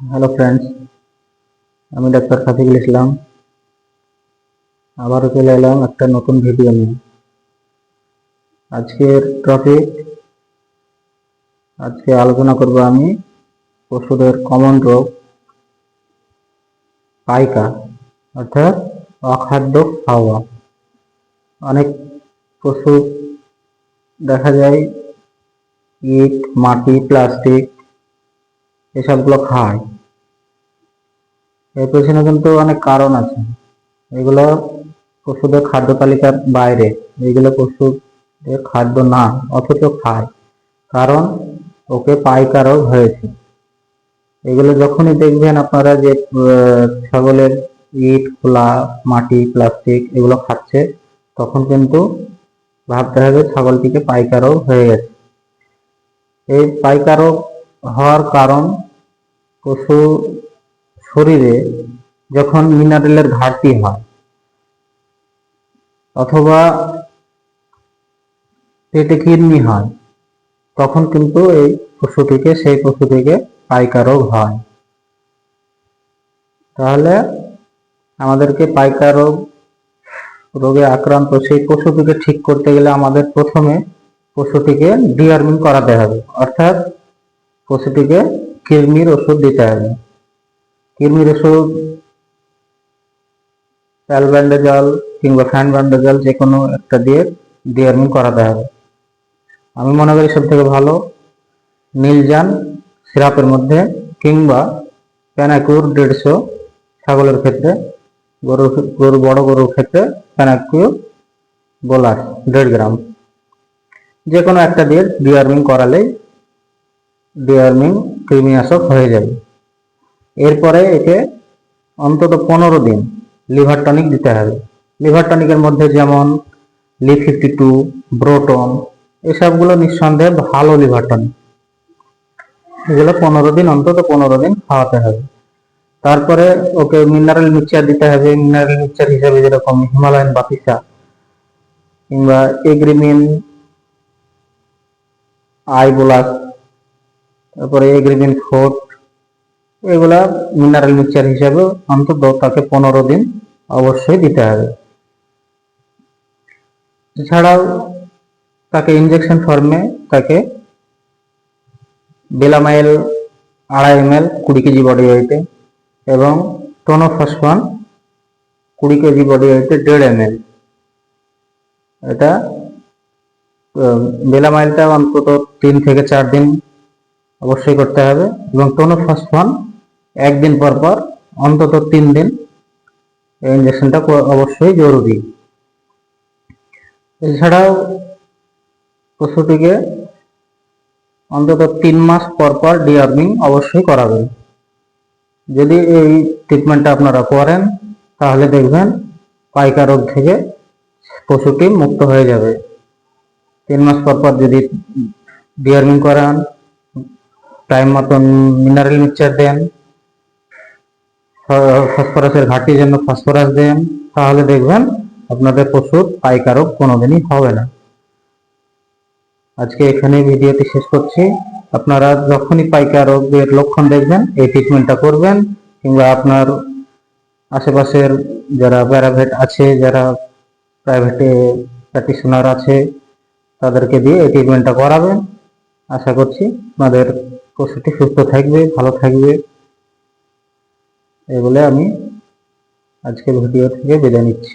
Hello friends আমি doctor Khafikul Islam আবারও চলে এলাম একটা নতুন ভিডিও নিয়ে। আজকের টপিক আজকে আলোচনা করব আমি পশুদের কমন রোগ, পাইকা, অর্থাৎ অখাদ্য খাওয়া অনেক পশু দেখা যায়, ইট, মাটি, প্লাস্টিক এসবগুলো খায়। এর পেছনে কিন্তু অনেক কারণ আছে। এগুলো পশুদের খাদ্য তালিকার বাইরে। এগুলো পশুদের খাদ্য না, অথচ খায়। কারণ ওকে পাইকা রোগ হয়েছে। এগুলো যখনই দেখবেন আপনারা যে ছাগলের ইট, খোলা মাটি, প্লাস্টিক এগুলো খাচ্ছে, তখন কিন্তু ভাবতে হবে ছাগলটিকে পাইকারও হয়ে গেছে। এই পাইকারও হওয়ার কারণ পশু শরীরে যখন মিনারেলের ঘাটতি হয়, অথবা পেটে কৃমি হয়, তখন কিন্তু এই পশুটিকে, সেই পশুটিকে পাইকা রোগ হয়। তাহলে আমাদেরকে পাইকা রোগ রোগে আক্রান্ত সেই পশুটিকে ঠিক করতে গেলে আমাদের প্রথমে পশুটিকে ডিওয়ার্মিং করাতে হবে। অর্থাৎ পশুটিকে কৃমির ওষুধ দিতে হবে। কৃমির ওষুধ অ্যালব্যান্ডাজল কিংবা ফ্যানব্যান্ডাজল যে কোনো একটা দিয়ে ডিওয়ার্মিং করাতে হবে। আমি মনে করি সব থেকে ভালো নীলজান সিরাপের মধ্যে কিংবা প্যানাকুর দেড়শো ছাগলের ক্ষেত্রে গরু গরু, বড় গরুর ক্ষেত্রে প্যানাকুর বোলাস দেড় গ্রাম। যে কোনো একটা দিয়ে ডিওয়ার্মিং করালেই ডিওয়ার্মিং কৃমিনাশক হয়ে যাবে। এরপরে একে অন্তত পনেরো দিন লিভার টনিক দিতে হবে। লিভার টনিকের মধ্যে যেমন লি ফিফটি টু ব্রোটন এসবগুলো নিঃসন্দেহে ভালো লিভার টনিক এগুলো পনেরো দিন, অন্তত পনেরো দিন খাওয়াতে হবে। তারপরে ওকে মিনারেল মিক্সচার দিতে হবে। মিনারেল মিক্সচার হিসেবে যেরকম হিমালয়ান বাতিসা কিংবা এগ্রিমিন, আইবোলাস তারপরে এগ্রিমিন ফোর্ট, এগুলা মিনারেল মিক্সচার হিসাবে অন্তত তাকে পনেরো দিন অবশ্যই দিতে হবে। এছাড়াও তাকে ইনজেকশন ফর্মে তাকে বেলামাইল আড়াই এম এল কুড়ি কেজি বডি ওয়েটে এবং টোনোফসফন কুড়ি কেজি বডি ওয়েটে দেড় এম এল এটা বেলামাইলটা অন্তত তিন থেকে চার দিন অবশ্যই করতে হবে এবং টোনোফসফন একদিন পর পর, অন্তত তিন দিন এই ইঞ্জেকশনটা অবশ্যই জরুরি। এছাড়াও পশুটিকে অন্তত তিন মাস পর পর ডিওয়ার্মিং অবশ্যই করাবেন। যদি এই ট্রিটমেন্টটা আপনারা করেন, তাহলে দেখবেন পাইকা রোগ থেকে পশুটি মুক্ত হয়ে যাবে। তিন মাস পর পর যদি ডিওয়ার্মিং করান টাইম মতন মিনারেল মিক্সচার দেন ফসফরাসের ঘাটতির জন্য ফসফরাস দেন, তাহলে দেখবেন আপনাদের পশুর পাইকা রোগ কোনোদিনই হবে না। আজকে এখানে ভিডিওটি শেষ করছি। আপনারা যখনই পাইকা রোগের লক্ষণ দেখবেন, এই ট্রিটমেন্টটা করবেন, কিংবা আপনার আশেপাশের যারা প্যারাভেট আছে, যারা প্রাইভেটে প্র্যাকটিশনার আছে, তাদেরকে দিয়ে এই ট্রিটমেন্টটা করাবেন। আশা করছি আপনাদের পশুটি সুস্থ থাকবে ভালো থাকবে। এই বলে আমি আজকের ভিডিও থেকে বিদায় নিচ্ছি।